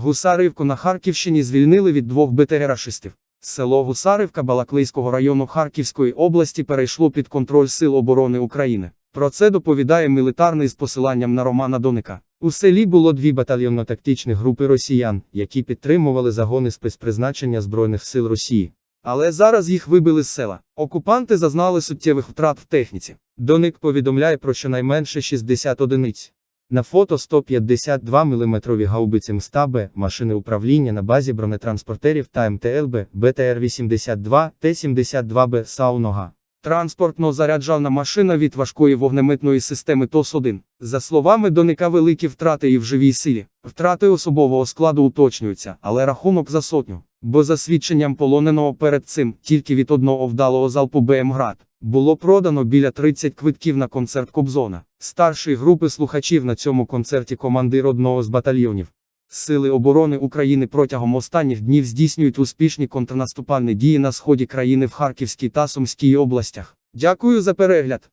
Гусарівку на Харківщині звільнили від двох БТР-рашистів. Село Гусарівка Балаклийського району Харківської області перейшло під контроль Сил оборони України. Про це доповідає мілітарний з посиланням на Романа Доника. У селі було дві батальйонно-тактичні групи росіян, які підтримували загони спецпризначення Збройних сил Росії. Але зараз їх вибили з села. Окупанти зазнали суттєвих втрат в техніці. Доник повідомляє про щонайменше 60 одиниць. На фото 152 мм гаубиці МСТАБ, машини управління на базі бронетранспортерів та МТЛБ, БТР-82, Т-72Б Саунога. Транспортно-заряджана машина від важкої вогнеметної системи ТОС-1. За словами Доника великі втрати і в живій силі. Втрати особового складу уточнюються, але рахунок за сотню. Бо за свідченням полоненого перед цим, тільки від одного вдалого залпу БМ «Град», було продано біля 30 квитків на концерт Кобзона. старшої групи слухачів на цьому концерті командир одного з батальйонів. Сили оборони України протягом останніх днів здійснюють успішні контрнаступальні дії на сході країни в Харківській та Сумській областях. Дякую за перегляд.